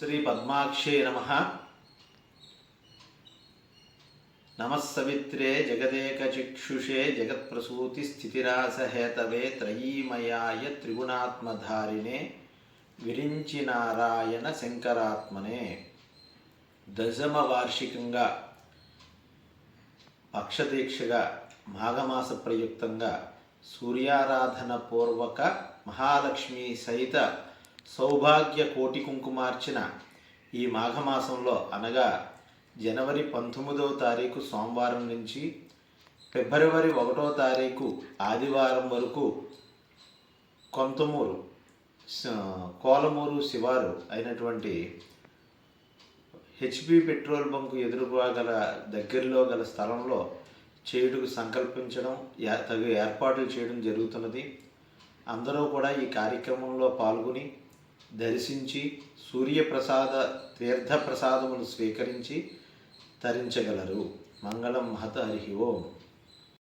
శ్రీ పద్మాక్షే నమ నమస్సవిత్రే జగదేకచిక్షుషే జగత్ప్రసూతి స్థితిరాసహేతవే త్రయీమయాయ త్రిగుణాత్మధారిణే విరించి నారాయణ శంకరాత్మనే దశమ వార్షికంగా పక్షదీక్షగా మాఘమాస ప్రయుక్తంగా సూర్యారాధన పూర్వక మహాలక్ష్మి సహిత సౌభాగ్య కోటి కుంకుమార్చిన ఈ మాఘమాసంలో అనగా జనవరి పంతొమ్మిదవ తారీఖు సోమవారం నుంచి ఫిబ్రవరి ఒకటో తారీఖు ఆదివారం వరకు కొంతమూరు కోలమూరు శివారు అయినటువంటి హెచ్పి పెట్రోల్ బంకు ఎదురుగా గల దగ్గరలో గల స్థలంలో చేయుటకు సంకల్పించడం తగు ఏర్పాట్లు చేయడం జరుగుతున్నది. అందరూ కూడా ఈ కార్యక్రమంలో పాల్గొని దర్శించి సూర్యప్రసాద తీర్థప్రసాదములు స్వీకరించి తరించగలరు. మంగళం మహత హరి ఓం.